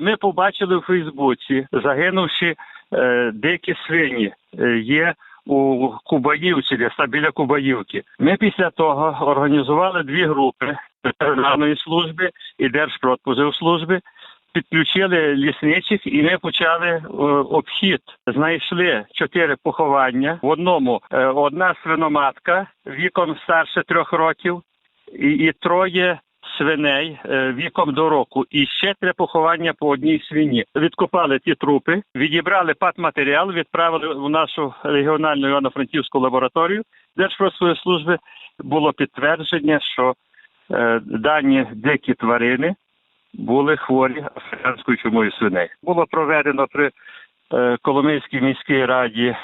Ми побачили у Фейсбуці, загинувши е, дикі свині е, є у Кубаївці, десь біля Кубаївки. Ми після того організували дві групи ветеринарної служби і Держпродпозивслужби. Підключили лісничих, і ми почали е, обхід. Знайшли чотири поховання. В одному е, одна свиноматка віком старше трьох років, і, і троє свиней е, віком до року. І ще три поховання по одній свині. Відкопали ті трупи, відібрали патматеріал, відправили в нашу регіональну Івано-Франківську лабораторію Держпродспоживслужби служби. Було підтвердження, що е, дані дикі тварини були хворі африканською чумою свиней. Було проведено при е, Коломийській міській раді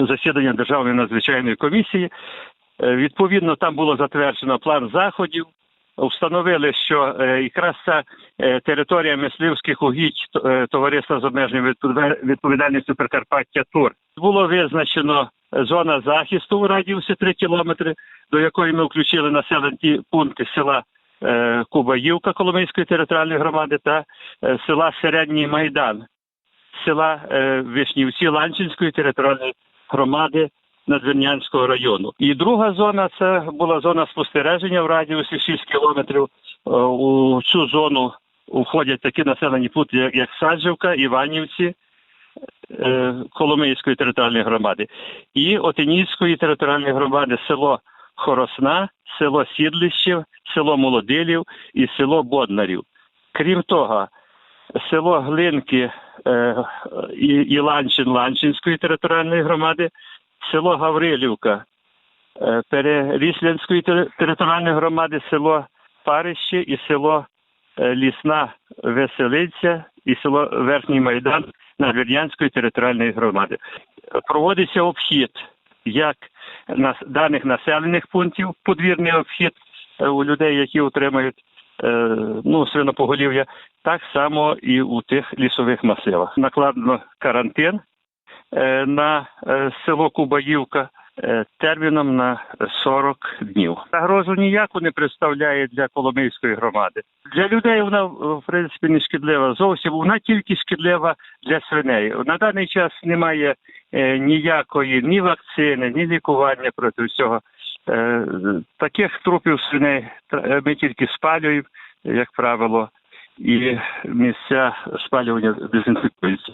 засідання Державної надзвичайної комісії. Е, Відповідно, там було затверджено план заходів. Встановили, що е, якраз ця е, територія мисливських угідь товариства з обмеженою відповідаль- відповідальністю Прикарпаття Тур було визначено зона захисту у радіусі 3 кілометри, до якої ми включили населені пункти села Кубаївка Коломийської територіальної громади та села Середній Майдан, села Вишнівці Ланчинської територіальної громади Надвірнянського району. І друга зона це була зона спостереження в радіусі 6 кілометрів. Е, У цю зону входять такі населені пункти, як, Саджівка, Іванівці, е, Коломийської територіальної громади і Отинійської територіальної громади село Хоросна, село Сідлище, село Молодилів і село Боднарів. Крім того, село Глинки е, і Ланчин Ланчинської територіальної громади, село Гаврилівка е, Переріслянської територіальної громади, село Парище і село е, Лісна Веселиця і село Верхній Майдан Надвірнянської територіальної громади. Проводиться обхід як на даних населених пунктів, подвірний обхід е, у людей, які отримають ну, свинопоголів'я, так само і у тих лісових масивах. Накладено карантин на е, село Кубаївка е, терміном на 40 днів. Загрозу ніяку не представляє для Коломийської громади. Для людей вона в принципі не шкідлива зовсім. Вона тільки шкідлива для свиней. На даний час немає е, ніякої ні вакцини, ні лікування проти всього. Е, таких трупів свиней ми тільки спалюємо, як правило, і місця спалювання дезінфікуються.